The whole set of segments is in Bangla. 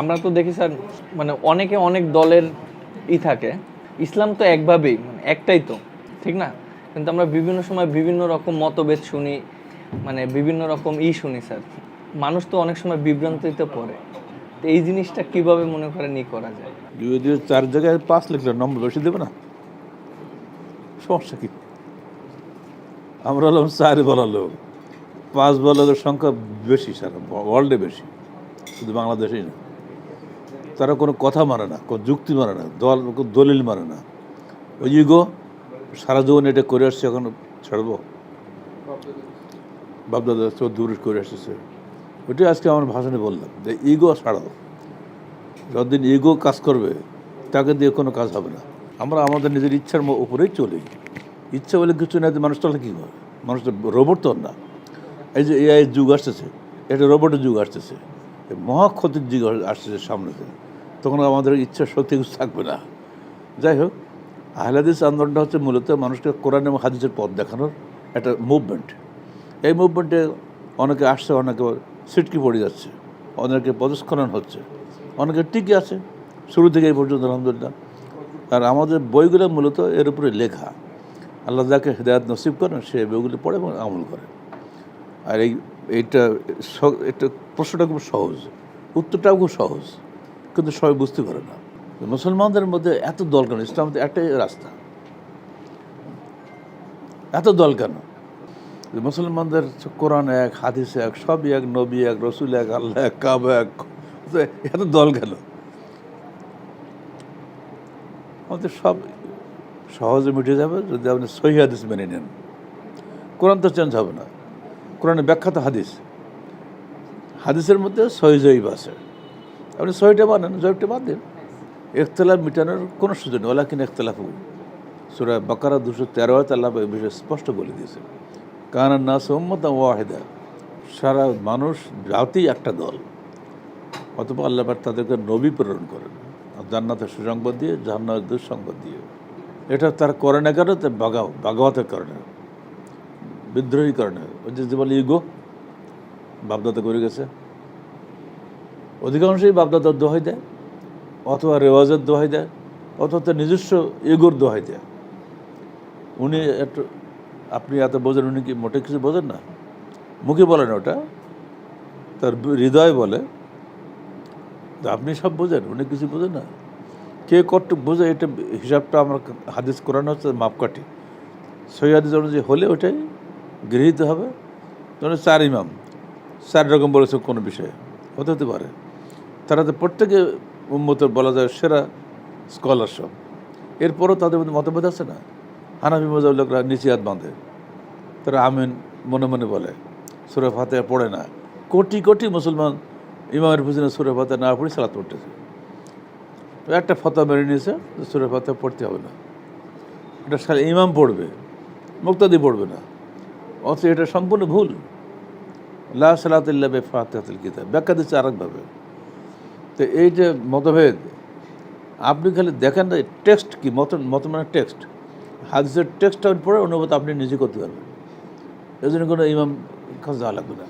আমরা তো দেখি স্যার মানে অনেকে অনেক দলের ই থাকে। ইসলাম তো একভাবেই মানে একটাই তো, ঠিক না? কিন্তু আমরা বিভিন্ন সময় বিভিন্ন রকম মতভেদ শুনি মানে বিভিন্ন রকম ই শুনি স্যার। মানুষ তো অনেক সময় বিভ্রান্তিতে পড়ে। তো এই জিনিসটা কীভাবে মনে করেন ই করা যায়? যদি চার জায়গায় পাঁচ লিখলে নম্বর বেশি দেবে না? সমস্যা কি? আমরা হলাম চার বলা লোক। পাঁচ বলা সংখ্যা বেশি সারা ওয়ার্ল্ডে বেশি। শুধু বাংলাদেশেই না। তারা কোনো কথা মানে না, কোনো যুক্তি মানে না, দল দলিল মানে না। ওই ইগো, সারা জীবন এটা করে আসছে, এখন ছাড়বো। বাপদাদা চৌধুরী করে আসছে ওইটাই আজকে আমার ভাষণে বললাম, যে ইগো ছাড়াও, যতদিন ইগো কাজ করবে, তাকে দিয়ে কোনো কাজ হবে না। আমরা আমাদের নিজের ইচ্ছার উপরেই চলি। ইচ্ছা বলে কিছু না মানুষ চলে কী হবে মানুষ তো রোবট তো না। এই যে এআই যুগ আসতেছে, এটা রোবটের যুগ আসতেছে। মহা ক্ষতির যুগ আসতেছে সামনেতে। তখন আমাদের ইচ্ছা শক্তি কিছু থাকবে না। যাই হোক, আহলাদিস আন্দোলনটা হচ্ছে মূলত মানুষকে কোরআন এবং হাদিসের পথ দেখানোর একটা মুভমেন্ট এই মুভমেন্টে অনেকে আসছে, অনেকে সিটকি পড়ে যাচ্ছে, অনেকে পদস্খলন হচ্ছে, অনেকে টিকে আছে, শুরু থেকে এই পর্যন্ত আলহামদুলিল্লাহ। আর আমাদের বইগুলো মূলত এর উপরে লেখা। আল্লাহ যাকে হৃদায়ত নসিব করেন, সে বইগুলি পড়ে এবং আমল করে। আর এই, এইটা এটা প্রশ্নটা খুব সহজ, উত্তরটাও খুব সহজ। কিন্তু সবাই বুঝতে পারে না। মুসলমানদের মধ্যে এত দল কেন? ইসলাম তো একটাই রাস্তা। এত দল কেন? মুসলমানদের কোরআন এক, হাদিস এক, সবই এক, নবী এক, রসুল এক, আল্লাহ এক, কাব এক। এত দল কেন? আমাদের সব সহজে মিটে যাবে যদি আপনি সহি হাদিস মেনে নেন। কোরআন তো চেঞ্জ হবে না। কোরআনের ব্যাখ্যাত হাদিস। হাদিসের মধ্যে সহি আছে। আপনি সহিটা মানেন জয়ীবটা বাদ দিন। ইখতলাফ মিটানোর কোনো সুযোগ নেই ওলা কিনা ইখতলাফ সুরা বাকারা দুশো তেরো আল্লাহ এই বিষয়ে স্পষ্ট বলে দিয়েছে। কানার না উম্মত ওয়াহেদা, সারা মানুষ জাতি একটা দল। অথবা আল্লাহ পাক তাদেরকে নবী প্রেরণ করেন জান্নাতের সুসংবাদ দিয়ে জান্নাতের দুঃসংবাদ দিয়ে। এটা তার করে না কেন তার বাগাও বাগাওয়াতের কারণে, বিদ্রোহী কারণে। ওই যে বলে ইগো বাপদাদা করে গেছে। অধিকাংশই বাপদাদার দোহাই দেয়, অথবা রেওয়াজের দোহাই দেয়, অথবা তার নিজস্ব ইগোর দোহাই দেয়। উনি একটু, আপনি এত বোঝেন উনি কি মোটে কিছু বোঝেন না? মুখে বলেন ওটা। তার হৃদয় বলে আপনি সব বোঝেন, উনি কিছু বোঝেন না? কে কটুক বোঝে, এটা হিসাবটা আমার হাদিস কোরআন হচ্ছে মাপকাঠি। সহি হাদিস অনুযায়ী হলে ওটাই গৃহীত হবে। ধরুন চার ইমাম, চার রকম বলেছে কোনো বিষয়ে, হতে হতে পারে। তারা তো প্রত্যেকে উন্মত বলা যায় সেরা স্কলার সব। এরপরও তাদের মধ্যে মতভেদ আছে না? হানাফি মজাব লোকরা নিচে হাত বাঁধে। তারা আমিন মনে মনে বলে, সুরে ফাতে পড়ে না। কোটি কোটি মুসলমান ইমামের পিছনে সুরে ফাতে না পড়ে সালাত পড়তেছে। একটা ফতা মেনে নিয়েছে সুরে ফাতে পড়তে হবে না। এটা ইমাম পড়বে, মুক্তাদি পড়বে না। অথচ এটা সম্পূর্ণ ভুল। লা সালাতিল্লা বে ফাতেহাতুল কিতাব। ব্যাখ্যা দিচ্ছে আরেকভাবে। তো এই যে মতভেদ, আপনি খালি দেখেন না, টেক্সট কি মত মত মানে টেক্সট। হাদিসের টেক্সটটা পড়ে অনুভূত আপনি নিজে করতে পারবেন। এই জন্য কোনো ইমাম কাছে যাওয়া লাগবে না।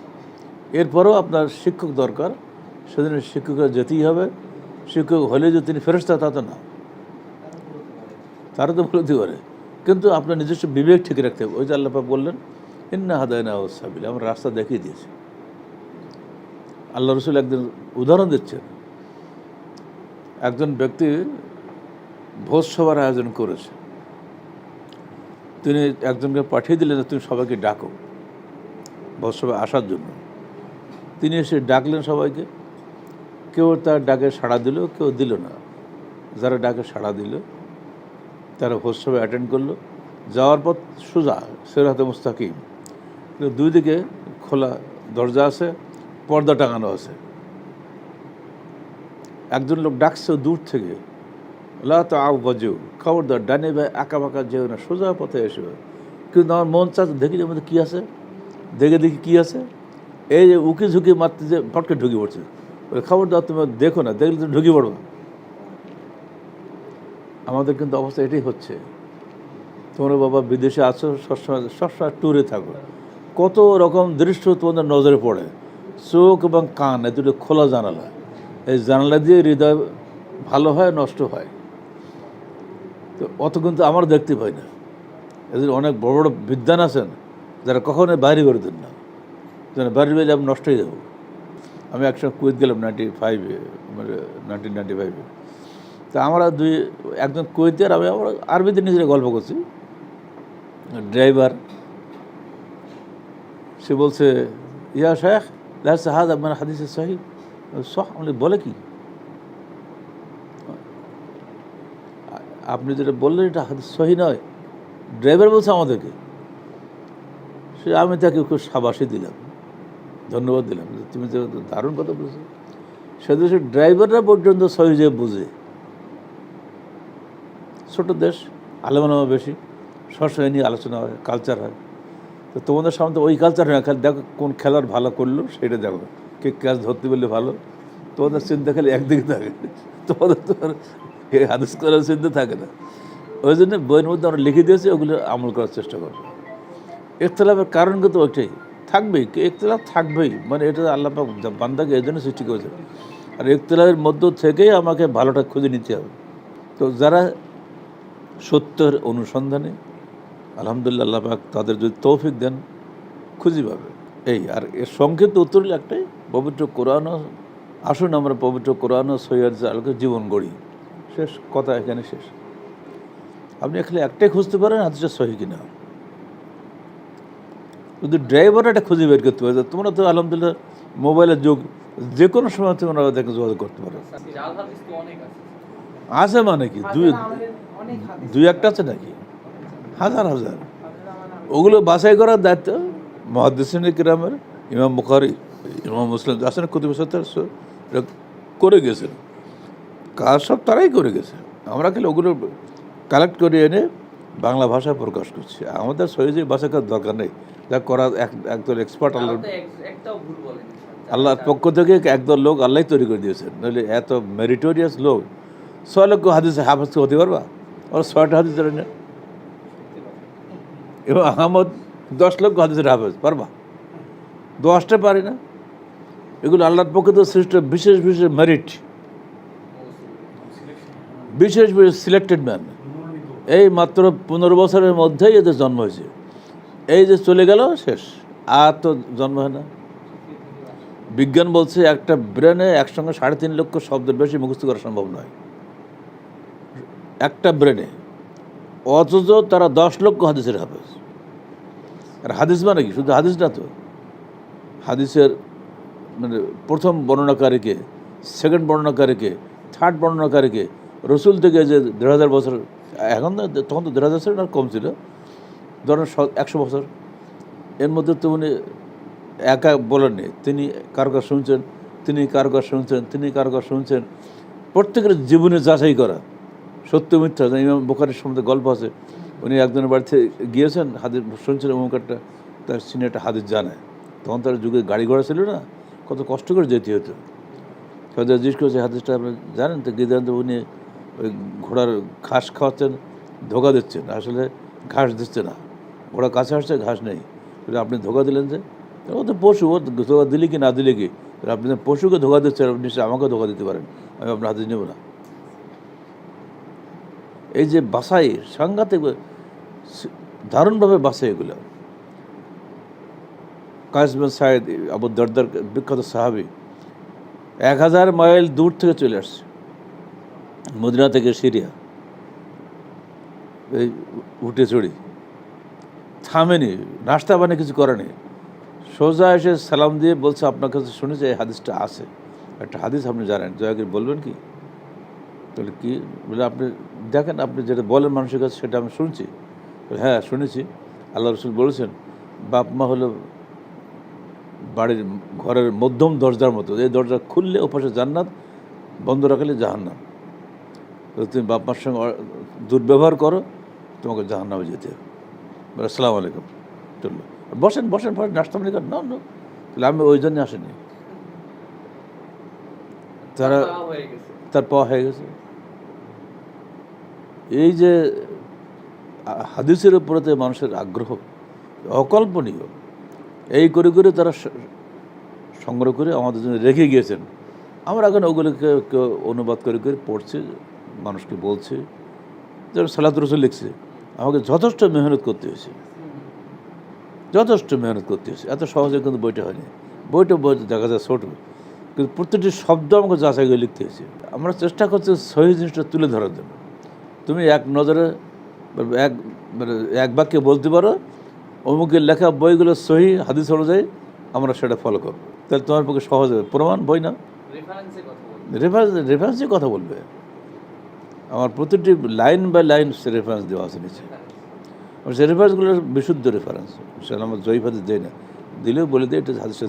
এরপরেও আপনার শিক্ষক দরকার সেদিন শিক্ষকের যেতেই হবে। শিক্ষক হলে যে তিনি ফেরস্তা তা তো না। তারা তো বলতে পারে। কিন্তু আপনার নিজস্ব বিবেক ঠিক রাখতে হবে। ওই যে আল্লাপা বললেন, ইন্না হাদায়না ওসাবিল আমরা রাস্তা দেখিয়ে দিয়েছে। আল্লাহ রসুল একদিন উদাহরণ দিচ্ছেন। একজন ব্যক্তি ভোজ সভার আয়োজন করেছে। তিনি একজনকে পাঠিয়ে দিলেন তুমি সবাইকে ডাকো, ভোজ সভায় আসার জন্য। তিনি এসে ডাকলেন সবাইকে। কেউ তার ডাকে সাড়া দিল, কেউ দিল না। যারা ডাকে সাড়া দিল, তারা ভোজ সভায় অ্যাটেন্ড করল। যাওয়ার পর সোজা, সেরাতে মুস্তাকিম। দুই দিকে খোলা দরজা আছে, পর্দা টাঙানো আছে। একজন লোক ডাকছে দূর থেকে। লা তো আউ খবরদার, ডানে ভাই আঁকা বাঁকা যেও না, সোজা পথে এসে। কিন্তু আমার মন চাচ্ছে দেখি মধ্যে কী আছে। দেখে দেখি কী আছে। এই যে উকি ঝুঁকি মারতে যে ফটকে ঢুকে পড়ছে। বলে, খবরদার, তুমি দেখো না, দেখলে তো ঢুকে পড়বে। আমাদের কিন্তু অবস্থা এটাই হচ্ছে। তোমরা বাবা বিদেশে আছো, সবসময় সবসময় ট্যুরে থাকো। কত রকম দৃশ্য তোমাদের নজরে পড়ে। চোখ এবং কান, এ দুটো খোলা জানালা। এই জানালা দিয়ে হৃদয় ভালো হয়, নষ্ট হয়। তো অত কিন্তু আমার দেখতে পাই না। এদের অনেক বড় বড় বিদ্যান আছেন, যারা কখনোই বাইরে করে দেন না। যেন বাইরে বেরিয়ে আমি নষ্ট হয়ে যাব। আমি একসময় কুয়েত গেলাম নাইনটি ফাইভে মানে নাইনটিন নাইনটি ফাইভে তা আমরা দুই, একজন কুয়েতে আর আমি আমরা আরবিতে নিজেরা গল্প করছি। ড্রাইভার, সে বলছে, ইয়া শেখ আপনার হাদিসে সহি সহ বলে কি? আপনি যেটা বললেন, এটা সহি নয়। ড্রাইভার বলছে আমাদেরকে। সে, আমি তাকে খুব সাবাসী দিলাম। ধন্যবাদ দিলাম। তুমি যে দারুণ কথা বলেছ। সে দেশের ড্রাইভাররা পর্যন্ত সহি যে বুঝে। ছোট দেশ আলেমানামা বেশি। সবসময় নিয়ে আলোচনা হয় কালচার হয়। তো তোমাদের সামনে ওই কালচার হয় দেখো কোন খেলার ভালো করল, সেটা দেখো। কে ক্যাচ ধরতে পারলে ভালো। তোমাদের চিন্তা খালি একদিকে থাকে। তোমাদের তো আর হাদিস করার চিন্তা থাকে না। ওই জন্য বইয়ের মধ্যে আমরা লিখে দিয়েছি, ওগুলো আমল করার চেষ্টা করব। ইখতলাফের কারণ কিন্তু ওইটাই। থাকবেই ইখতলাফ থাকবেই। মানে এটা আল্লাহ বান্দাকে এই জন্য সৃষ্টি করেছে আর ইখতলাফের মধ্য থেকেই আমাকে ভালোটা খুঁজে নিতে হবে। তো যারা সত্যের অনুসন্ধানে, আলহামদুলিল্লাহ আল্লাহ পাক তাদের যদি তৌফিক দেন, খুঁজে পাবে। এই, আর এর সংক্ষিপ্ত উত্তর হলো একটাই পবিত্র কোরআনও আসুন আমরা পবিত্র কোরআন ও সৈয়াদ আলোকে জীবন গড়ি। শেষ কথা এখানে শেষ। আপনি এখানে একটাই খুঁজতে পারেন হাদিসটা সহি কিনা। কিন্তু ড্রাইভার এটা খুঁজে বের করতে পারে তোমরা তো আলহামদুলিল্লাহ মোবাইলের যুগ যে কোনো সময় তোমরা ওদেরকে যোগাযোগ করতে পারো। জাল হাদিস তো অনেক আছে। আছে মানে কি? দুই দুই একটা আছে নাকি? হাজার হাজার। ওগুলো বাছাই করার দায়িত্ব মহাদিসিন কিরামের ইমাম বুখারি ইমাম মুসলিম আসেন কুতুব করে গেছেন। কাজ সব তারাই করে গেছে। আমরা খালি ওগুলো কালেক্ট করে এনে বাংলা ভাষায় প্রকাশ করছি। আমাদের সহজে ভাষা করার দরকার নেই। যা করা একদল এক্সপার্ট আল্লাহ আল্লাহর পক্ষ থেকে একদল লোক আল্লাহ তৈরি করে দিয়েছেন। নইলে এত মেরিটোরিয়াস লোক ছয় লক্ষ হাদিসে হাফেজ হতে পারবা? ওরা ছয়টা হাদিস জানে না এবং আহমদ দশ লক্ষ হাদিসের হাফেজ পারবা? দশটা পারি না। এগুলো আল্লাহর পক্ষে তো সৃষ্ট বিশেষ বিশেষ মেরিট বিশেষ বিশেষ সিলেক্টেড ম্যান এই মাত্র পনেরো বছরের মধ্যেই এদের জন্ম হয়েছে। এই যে চলে গেল, শেষ। আর তো জন্ম হয় না। বিজ্ঞান বলছে একটা ব্রেনে একসঙ্গে সাড়ে তিন লক্ষ শব্দের বেশি মুখস্থ করা সম্ভব নয়। একটা ব্রেনে অথচ তারা দশ লক্ষ হাদিসের হাফেজ। আর হাদিস মানে কি? শুধু হাদিস না তো? হাদিসের মানে প্রথম বর্ণনাকারীকে সেকেন্ড বর্ণনাকারীকে থার্ড বর্ণনাকারীকে, রসুল থেকে যে দেড় হাজার বছর, এখন তখন তো দেড় হাজার বছর আর কম ছিল। ধরেন একশো বছর। এর মধ্যে তো উনি একা বলেননি। তিনি কার কার শুনছেন, তিনি কার কার শুনছেন, তিনি কার কার শুনছেন। প্রত্যেকের জীবনে যাচাই করা। সত্য, মিথ্যা ইমাম বোখারের সম্বন্ধে গল্প আছে। উনি একজনের বাড়িতে গিয়েছেন, হাদিস শুনছেন একটা তার সিনে একটা জানায় তখন তার যুগে গাড়ি ঘোড়া ছিল না। কত কষ্ট করে যেতে হতো। হয়তো জিজ্ঞেস করছে হাদিসটা আপনি জানেন? তো গিয়ে তো উনি ওই ঘোড়ার ঘাস খাওয়াচ্ছেন, ধোকা দিচ্ছেন। আসলে ঘাস দিচ্ছে না। ঘোড়া কাছে আসছে, ঘাস নেই। আপনি ধোকা দিলেন যে? ও তো পশু, ও ধোকা দিলি কি না দিলে কি? আপনি পশুকে ধোকা দিচ্ছেন, আপনি নিশ্চয়ই আমাকে ধোকা দিতে পারেন। আমি আপনার হাতে নেব না। এই যে বাসাই সাংঘাতিক দারুণভাবে বাসাই এগুলো। কাজমেন সাহেদ আবু দরদার বিখ্যাত সাহাবি, এক হাজার মাইল দূর থেকে চলে আসছে, মদিনা থেকে সিরিয়া, এই উঠে চড়ি। থামেনি, নাস্তা বানে কিছু করেনি। সোজা এসে সালাম দিয়ে বলছে, আপনার কাছে শুনেছি এই হাদিসটা আছে। একটা হাদিস আপনি জানেন, দয়া করে বলবেন কি? তাহলে কি, বলে আপনি দেখেন, আপনি যেটা বলেন মানুষের কাছে সেটা আমি শুনছি। হ্যাঁ শুনেছি। আল্লাহ রসুল বলেছেন, বাপ মা হলো বাড়ির ঘরের মধ্যম দরজার মতো এই দরজা খুললে ওপাশে জান্নাত বন্ধ রাখলে জাহান্নাম। তুমি বাপ মার সঙ্গে দুর্ব্যবহার করো তোমাকে জাহান্নামে যেতে হবে। বলে আসসালামু আলাইকুম। চলল। বসেন বসেন বসেন নাস্তা করেন। না না। তাহলে আমি ওই জন্যে আসিনি। তারা তার পাওয়া হয়ে গেছে। এই যে হাদিসের উপরেতে মানুষের আগ্রহ অকল্পনীয়। এই করে করে তারা সংগ্রহ করে আমাদের জন্য রেখে গিয়েছেন। আমরা এখন ওগুলোকে অনুবাদ করে করে পড়ছে, মানুষকে বলছে, যেমন সালাদ রসুল লিখছে, আমাকে যথেষ্ট মেহনত করতে হয়েছে। যথেষ্ট মেহনত করতে হয়েছে। এত সহজে কিন্তু বইটা হয়নি। বইটা বই দেখা যায় ছোট, কিন্তু প্রতিটি শব্দ আমাকে যাচাই করে লিখতে হয়েছে। আমরা চেষ্টা করছি সহি জিনিসটা তুলে ধরার জন্য। তুমি এক নজরে, এক মানে এক বাক্যে বলতে পারো অমুকের লেখা বইগুলো সহি হাদিস অনুযায়ী আমরা সেটা ফলো করব। তাহলে তোমার পক্ষে সহজ হবে। প্রমাণ বই না? রেফারেন্স দিয়ে কথা বলবে। আমার প্রতিটি লাইন বাই লাইন সে রেফারেন্স দেওয়া আছে নিচে। সে রেফারেন্সগুলো বিশুদ্ধ রেফারেন্স সেটা আমার জয়ীফাতে দেয় না। দিলেও বলে দিই এটা হাদিসটা